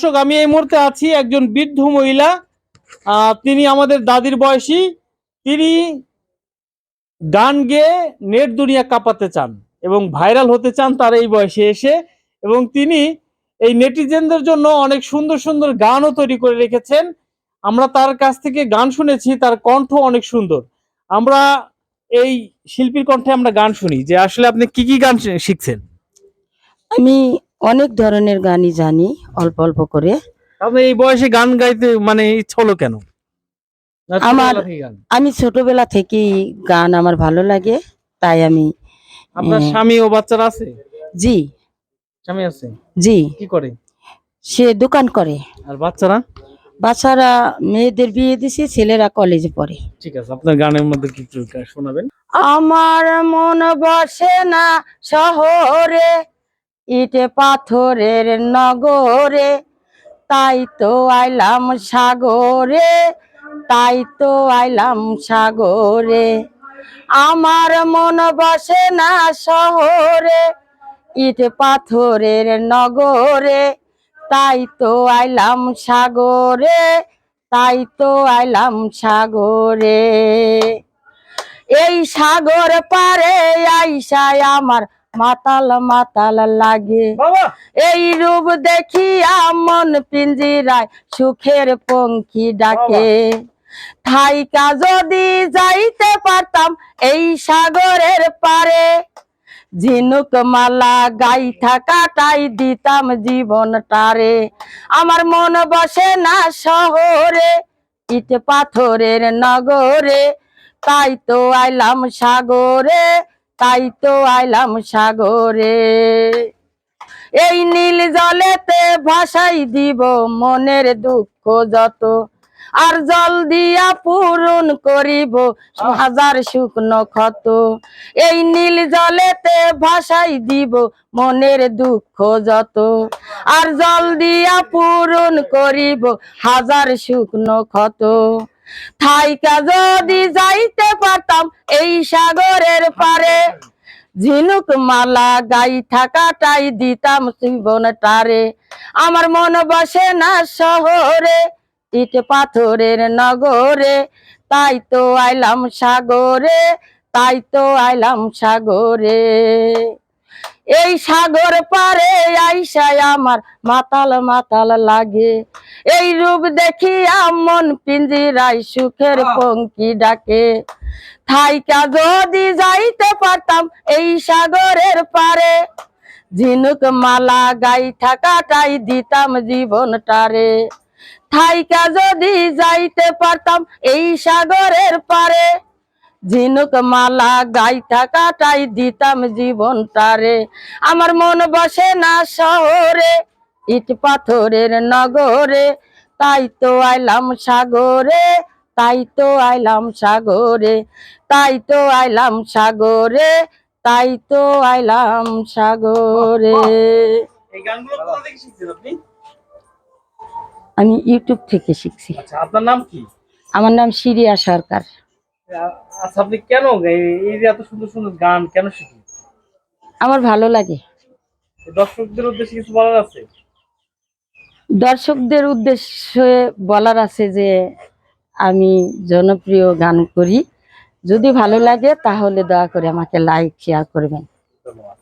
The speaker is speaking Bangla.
দর্শক, আমি এই মুহূর্তে আছি একজন বৃদ্ধ মহিলা। তিনি আমাদের দাদির বয়সী। তিনি গান গেয়ে নেট দুনিয়া কাঁপাতে চান এবং ভাইরাল হতে চান তার এই বয়সে এসে এবং তিনি এই নেটিজেনদের জন্য অনেক সুন্দর সুন্দর গানও তৈরি করে রেখেছেন। আমরা তার কাছ থেকে গান শুনেছি, তার কণ্ঠ অনেক সুন্দর। আমরা এই শিল্পীর কণ্ঠে আমরা গান শুনি যে আসলে আপনি কি কি গান শিখছেন? আমি অনেক ধরনের গানই জানি অল্প অল্প করে। আপনি এই বয়সে গান গাইতে মানে ইচ্ছা হলো কেন? আমার-? আমি ছোটবেলা থেকেই গান আমার ভালো লাগে তাই আমি আপনার। স্বামী ও বাচ্চারা আছে? জি। স্বামী আছে? জি। কি করে? সে দোকান করে। আর বাচ্চারা? বাচ্চারা মেয়েদের বিয়ে দিছে ছেলেরা কলেজে পড়ে। ঠিক আছে আপনার গানের মধ্যে কিছু শোনাবেন? আমার মন বসে না শহরে। ইটে পাথরের নগরে, তাই তো আইলাম সাগরে, তাই তো আইলাম সাগরে। আমার মন বসে না শহরে, ইট পাথরের নগরে, তাই তো আইলাম সাগরে, তাই তো আইলাম সাগরে। এই সাগর পারে আইসায় আমার মাতাল মাতাল লাগে। এই রূপ দেখিয়া মন পিঞ্জিরায় সুখের পঙ্খী ডাকে। থাইকা যদি যাইতে পারতাম এই সাগরের পারে ঝিনুক মালা গাই থাকাটাই দিতাম জীবনটারে আমার মন বসে না শহরে ইট পাথরের নগরে তাই তো আইলাম সাগরে। তাই তো আইলাম সাগরে। এই নীল জলেতে ভাসাই দিব মনের দুঃখ যত, আর জল দিয়া পূরণ করিব হাজার শুকনো ক্ষত। এই নীল জলেতে ভাসাই দিব মনের দুঃখ যত, আর জল দিয়া পূরণ করিব হাজার শুকনো ক্ষত। থাইকা যদি যাইতে এই সাগরের পারে ঝিনুক মালা গাই থাকাটাই দিতাম জীবনটারে। আমার মন বসে না শহরে ইট পাথরের নগরে। তাই তো আইলাম সাগরে তাই তো আইলাম সাগরে। এই সাগর পারে আইসায় আমার মাতাল মাতাল লাগে। এই রূপ দেখিয়া মন পিঞ্জিরাই সুখের পঙ্কি ডাকে। থাইকা যদি যাইতে পারতাম এই সাগরের পারে ঝিনুক মালা গাই থাকাটাই দিতাম জীবনটারে। থাইকা যদি যাইতে পারতাম এই সাগরের পারে ঝিনুক মালা গাই থাকাটাই দিতাম জীবনটারে। আমার মন বসে না শহরে, ইট পাথরের নগরে, তাই তো আইলাম সাগরে। তাই তো আইলাম সাগরে তাই তো আইলাম সাগরে তাই তো আইলাম সাগরে। আমি ইউটিউব থেকে শিখছি। আচ্ছা আপনার নাম কি? আমার নাম সিরিয়া সরকার। আচ্ছা আপনি কেন এই এই এত সুন্দর সুন্দর গান কেন শিখলেন? আমার ভালো লাগে। দর্শকদের উদ্দেশ্যে কিছু বলার আছে? দর্শকদের উদ্দেশ্যে বলার আছে যে আমি জনপ্রিয় গান করি। যদি ভালো লাগে তাহলে দয়া করে আমাকে লাইক শেয়ার করবেন। ধন্যবাদ।